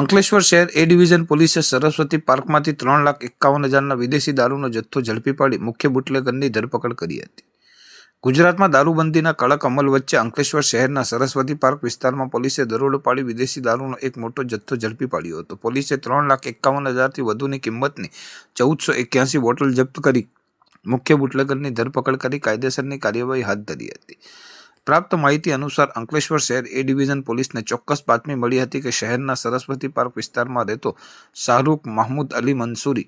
અંકલેશ્વર શહેર એ ડિવિઝન પોલીસે સરસ્વતી પાર્કમાંથી ત્રણ લાખ એકાવન હજારના વિદેશી દારૂનો જથ્થો ઝડપી પાડી મુખ્ય બુટલેગરની ધરપકડ કરી હતી. ગુજરાતમાં દારૂબંધીના કડક અમલ વચ્ચે અંકલેશ્વર શહેરના સરસ્વતી પાર્ક વિસ્તારમાં પોલીસે દરોડો પાડી વિદેશી દારૂનો એક મોટો જથ્થો ઝડપી પાડ્યો હતો. પોલીસે ત્રણ લાખ એકાવન હજારથી વધુની કિંમતની ચૌદસો એક્યાસી બોટલ જપ્ત કરી મુખ્ય બુટલેગરની ધરપકડ કરી કાયદેસરની કાર્યવાહી હાથ ધરી હતી. પ્રાપ્ત માહિતી અનુસાર અંકલેશ્વર શહેર એ ડિવિઝન પોલીસને ચોક્કસ બાતમી મળી હતી કે શહેરના સરસ્વતી પાર્ક વિસ્તારમાં રહેતો શાહરૂખ માહમૂદ અલી મંસૂરી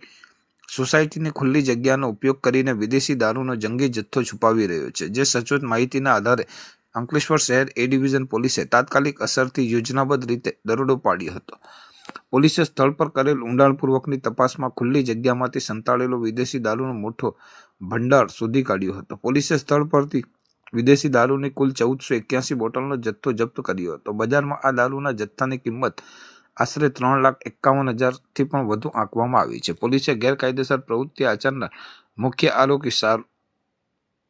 સોસાયટીની ખુલ્લી જગ્યાનો ઉપયોગ કરીને વિદેશી દારૂનો જંગી જથ્થો છુપાવી રહ્યો છે. જે સચોટ માહિતીના આધારે અંકલેશ્વર શહેર એ ડિવિઝન પોલીસે તાત્કાલિક અસરથી યોજનાબદ્ધ રીતે દરોડો પાડ્યો હતો. પોલીસે સ્થળ પર કરેલ ઊંડાણપૂર્વકની તપાસમાં ખુલ્લી જગ્યામાંથી સંતાડેલો વિદેશી દારૂનો મોટો ભંડાર શોધી કાઢ્યો હતો. પોલીસે સ્થળ પરથી વિદેશી દારૂની કુલ ચૌદસો એક્યાસી બોટલનો જથ્થો જપ્ત કર્યો હતો. બજારમાં આ દારૂના જથ્થાની કિંમત આશરે ત્રણ લાખ એકાવન હજારથી પણ વધુ આંકવામાં આવી છે. પોલીસે ગેરકાયદેસર પ્રવૃત્તિ આચરનાર મુખ્ય આરોપી શાહ,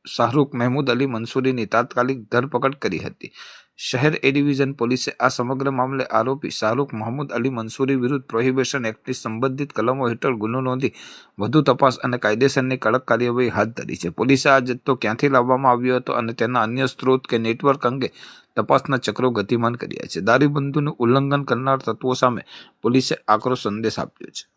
શાહરૂખ મહેમૂદ અલી મંસૂરીની તાત્કાલિક ધરપકડ કરી હતી. શહેર એ ડિવિઝન પોલીસે આ સમગ્ર મામલે આરોપી શાહરૂખ મહમૂદ અલી મંસૂરી વિરુદ્ધ પ્રોહિબિશન એક્ટની સંબંધિત કલમો હેઠળ ગુનો નોંધી વધુ તપાસ અને કાયદેસરની કડક કાર્યવાહી હાથ ધરી છે. પોલીસે આ જથ્થો ક્યાંથી લાવવામાં આવ્યો હતો અને તેના અન્ય સ્ત્રોત કે નેટવર્ક અંગે તપાસના ચક્રો ગતિમાન કર્યા છે. દારૂબંધીનું ઉલ્લંઘન કરનાર તત્વો સામે પોલીસે આકરો સંદેશ આપ્યો છે.